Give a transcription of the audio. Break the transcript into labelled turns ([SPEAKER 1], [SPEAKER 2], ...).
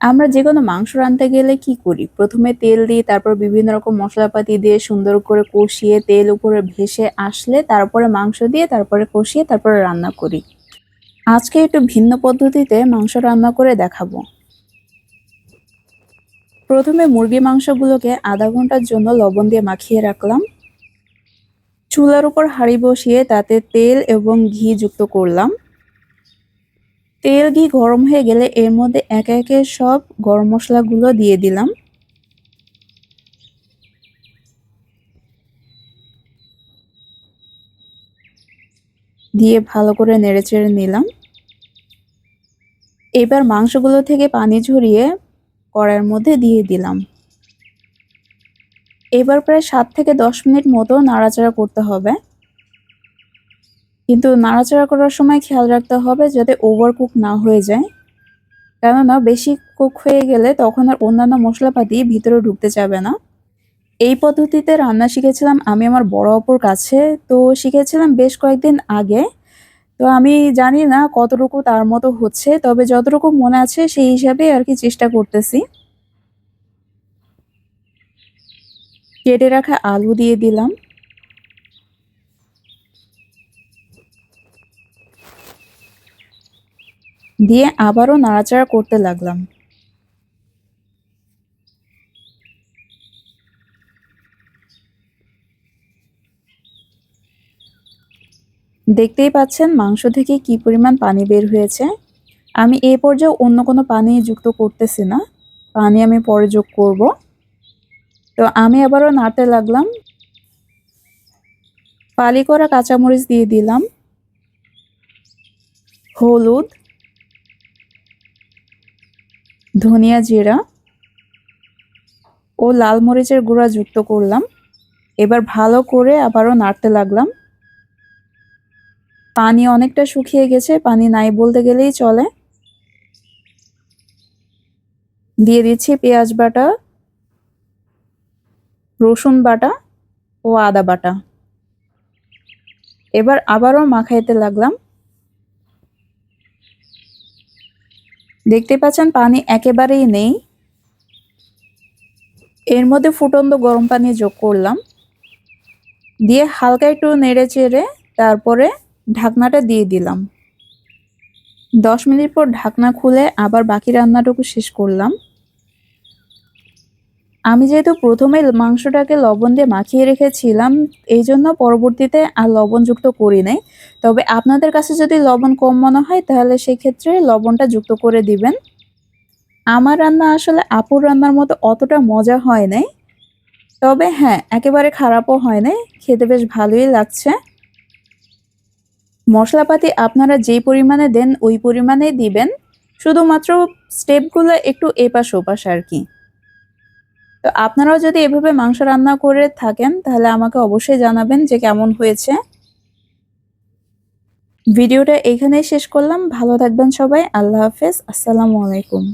[SPEAKER 1] আমরা যে কোনো মাংস রাঁধতে গেলে কি করি? প্রথমে তেল দিই, তারপর বিভিন্ন রকম মশলাপাতি দিয়ে সুন্দর করে কষিয়ে তেল উপরে ভেসে আসলে তারপরে মাংস দিয়ে তারপরে কষিয়ে তারপরে রান্না করি। আজকে একটু ভিন্ন পদ্ধতিতে মাংস রান্না করে দেখাবো। প্রথমে মুরগি মাংসগুলোকে আধা ঘণ্টার জন্য লবণ দিয়ে মাখিয়ে রাখলাম। চুলার উপর হাঁড়ি বসিয়ে তাতে তেল এবং ঘি যুক্ত করলাম। তেল ঘি গরম হয়ে গেলে এর মধ্যে একে একে সব গরম মশলাগুলো দিয়ে দিলাম? দিয়ে ভালো করে নেড়েচেড়ে নিলাম। এবার মাংসগুলো থেকে পানি ঝরিয়ে কড়াইয়ের মধ্যে দিয়ে দিলাম। এবার প্রায় সাত থেকে দশ মিনিট মতো নাড়াচাড়া করতে হবে। কিন্তু নাড়াচাড়া করার সময় খেয়াল রাখতে হবে যাতে ওভার কুক না হয়ে যায়। কেননা বেশি কুক হয়ে গেলে তখন আর অন্যান্য মশলাপাতি ভিতরে ঢুকতে যাবে না। এই পদ্ধতিতে রান্না শিখেছিলাম আমি আমার বড় অপর কাছে। তো শিখেছিলাম বেশ কয়েকদিন আগে। তো আমি জানি না কতটুকু তার মতো হচ্ছে, তবে যতটুকু মনে আছে সেই হিসাবে আর কি চেষ্টা করতেছি। কেটে রাখা আলু দিয়ে দিলাম। দিয়ে আবারও নাড়াচাড়া করতে লাগলাম। দেখতেই পাচ্ছেন মাংস থেকে কি পরিমাণ পানি বের হয়েছে। আমি এ পর্যায়ে অন্য কোনো পানি যুক্ত করতেছি না। পানি আমি পরে যোগ করব। তো আমি আবারও নাড়তে লাগলাম। পালি করা কাঁচামরিচ দিয়ে দিলাম। হলুদ ধনিয়া জিরা ও লাল মরিচের গুঁড়া যুক্ত করলাম। এবার ভালো করে আবারও নাড়তে লাগলাম। পানি অনেকটা শুকিয়ে গেছে, পানি নাই বলতে গেলেই চলে। দিয়ে দিচ্ছি পেঁয়াজ বাটা, রসুন বাটা ও আদা বাটা। এবার আবারও মাখাইতে লাগলাম। দেখতে পাচ্ছেন পানি একেবারেই নেই। এর মধ্যে ফুটন্ত গরম পানি যোগ করলাম। দিয়ে হালকা একটু নেড়ে চেড়ে তারপরে ঢাকনাটা দিয়ে দিলাম। দশ মিনিট পর ঢাকনা খুলে আবার বাকি রান্নাটুকু শেষ করলাম। আমি যেহেতু প্রথমে মাংসটাকে লবণ দিয়ে মাখিয়ে রেখেছিলাম, এই জন্য পরবর্তীতে আর লবণযুক্ত করি নাই। তবে আপনাদের কাছে যদি লবণ কম মনে হয়, তাহলে সেক্ষেত্রে লবণটা যুক্ত করে দিবেন। আমার রান্না আসলে আপুর রান্নার মতো অতটা মজা হয় নাই। তবে হ্যাঁ একেবারে খারাপও হয় নাই। খেতে বেশ ভালোই লাগছে। মশলাপাতি আপনারা যেই পরিমাণে দেন, ওই পরিমাণেই দিবেন। শুধুমাত্র স্টেপগুলো একটু এপাশ ওপাশ আর কি। তো আপনারাও যদি এভাবে মাংস রান্না করে থাকেন, তাহলে আমাকে অবশ্যই জানাবেন যে কেমন হয়েছে। ভিডিওটা এখানেই শেষ করলাম। ভালো থাকবেন সবাই। আল্লাহ হাফেজ। আসসালামু আলাইকুম।